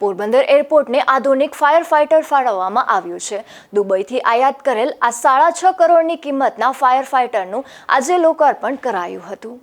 પોરબંદર એરપોર્ટને આધુનિક fire fighter ફાળવવામાં આવ્યું છે. દુબઈથી આયાત કરેલ આ સાડા છ કરોડની કિંમતના ફાયર ફાઇટરનું આજે લોકાર્પણ કરાયું હતું.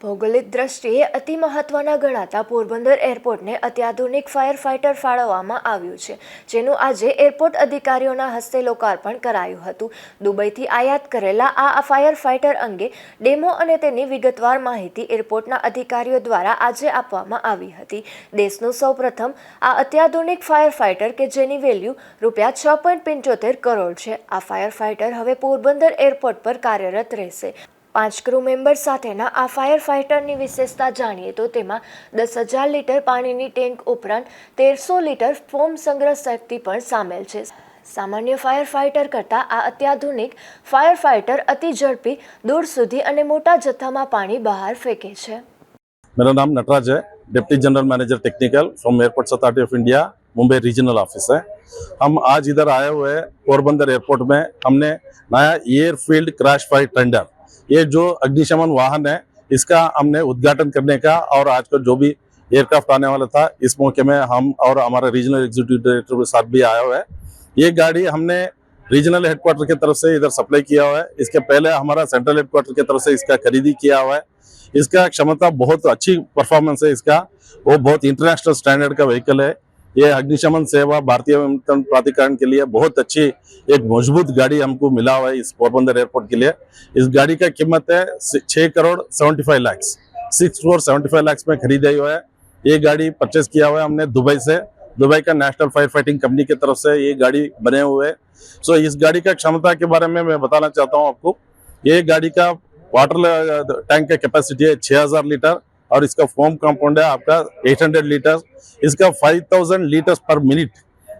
ભૌગોલિક દ્રષ્ટિએ અતિ મહત્વના ગણાતા પોરબંદર એરપોર્ટને અત્યાધુનિક ફાયર ફાઇટર ફાળવવામાં આવ્યું છે, જેનું આજે એરપોર્ટ અધિકારીઓના હસ્તે લોકાર્પણ કરાયું હતું. દુબઈથી આયાત કરેલા આ ફાયર ફાઇટર અંગે ડેમો અને તેની વિગતવાર માહિતી એરપોર્ટના અધિકારીઓ દ્વારા આજે આપવામાં આવી હતી. દેશનું સૌપ્રથમ આ અત્યાધુનિક ફાયર ફાઇટર કે જેની વેલ્યુ રૂપિયા છ પોઈન્ટ પંચોતેર કરોડ છે. આ ફાયર ફાઇટર હવે પોરબંદર એરપોર્ટ પર કાર્યરત રહેશે. પાંચ ક્રૂ મેમ્બર સાથેના આ ફાયર ફાઇટરની વિશેષતા જાણીએ તો તેમાં દસ હજાર લીટર પાણીની ટેન્ક ઉપરાંત તેરસો લીટર ફોમ સંગ્રહ શક્તિ પણ સામેલ છે સામાન્ય ફાયર ફાઇટર કરતાં આ અત્યાધુનિક ફાયર ફાઇટર અતિ ઝડપી દૂર સુધી અને મોટા જથ્થામાં પાણી બહાર ફેંકે છે मेरा नाम नटराज है deputy general manager technical from airport authority of India Mumbai regional office है हम आज इधर आए हुए हैं पोरबंदर एयरपोर्ट में हमने नया एयरफील्ड क्रैश फाइट टेंडर ये जो अग्निशमन वाहन है, इसका हमने उद्घाटन करने का और आज का जो भी एयरक्राफ्ट आने वाला था, इस मौके में हम और हमारे रीजनल एग्जीक्यूटिव डायरेक्टर के साथ भी आया हुआ है। ये गाड़ी हमने रीजनल हेडक्वार्टर की तरफ़ से इधर सप्लाई किया हुआ है। इसके पहले हमारा सेंट्रल हेडक्वार्टर की तरफ़ से इसका खरीदी किया हुआ है। इसका क्षमता बहुत अच्छी परफॉर्मेंस है इसका। वो बहुत इंटरनेशनल स्टैंडर्ड का व्हीकल है। ये अग्निशमन सेवा भारतीय प्राधिकरण के लिए बहुत अच्छी, एक मज़बूत गाड़ी हमको मिला हुआ है इस पोरबंदर एयरपोर्ट के लिए। इस गाड़ी का कीमत है छः crore seventy five lakhs six crore seventy five lakhs में खरीदा हुआ है। ये गाड़ी परचेस किया हुआ है हमने दुबई से। दुबई का नेशनल फायर फाइटिंग कंपनी की तरफ़ से ये गाड़ी बने हुए हैं। सो इस गाड़ी का क्षमता के बारे में मैं बताना चाहता हूँ आपको। ये गाड़ी का वाटर टैंक का कैपेसिटी है 6000 लीटर। और इसका फोम कंपाउंड है, आपका 800 लीटर इसका 5000 लीटर पर मिनट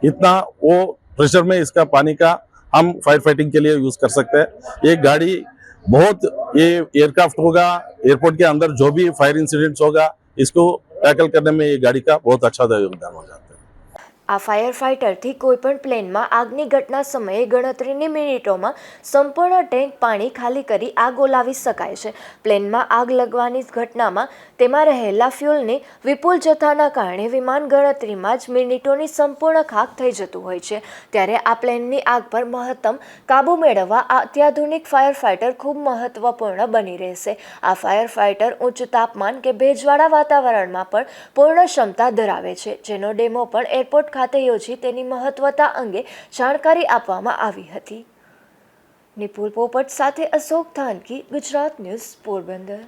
इतना वो प्रेशर में इसका पानी का हम फायर फाइटिंग के लिए यूज़ कर सकते हैं। ये गाड़ी बहुत ये एयरक्राफ्ट होगा एयरपोर्ट के अंदर जो भी फायर इंसिडेंट्स होगा, इसको टैकल करने में ये गाड़ी का बहुत अच्छा योगदान हो जाता है। આ ફાયર ફાઇટરથી કોઈપણ પ્લેનમાં આગની ઘટના સમયે ગણતરીની મિનિટોમાં સંપૂર્ણ ટેન્ક પાણી ખાલી કરી આગ ઓલાવી શકાય છે. પ્લેનમાં આગ લગવાની ઘટનામાં તેમાં રહેલા ફ્યુલની વિપુલ જથ્થાના કારણે વિમાન ગણતરીમાં જ મિનિટોની સંપૂર્ણ ખાક થઈ જતું હોય છે. ત્યારે આ પ્લેનની આગ પર મહત્તમ કાબૂ મેળવવા આ અત્યાધુનિક ફાયર ફાઇટર ખૂબ મહત્વપૂર્ણ બની રહેશે. આ ફાયર ફાઇટર ઉચ્ચ તાપમાન કે ભેજવાળા વાતાવરણમાં પણ પૂર્ણ ક્ષમતા ધરાવે છે, જેનો ડેમો પણ એરપોર્ટ ખાતે યોજી તેની મહત્વતા અંગે જાણકારી આપવામાં આવી હતી. નિપુલ પોપટ સાથે અશોક થાનકી ગુજરાત ન્યૂઝ પોરબંદર.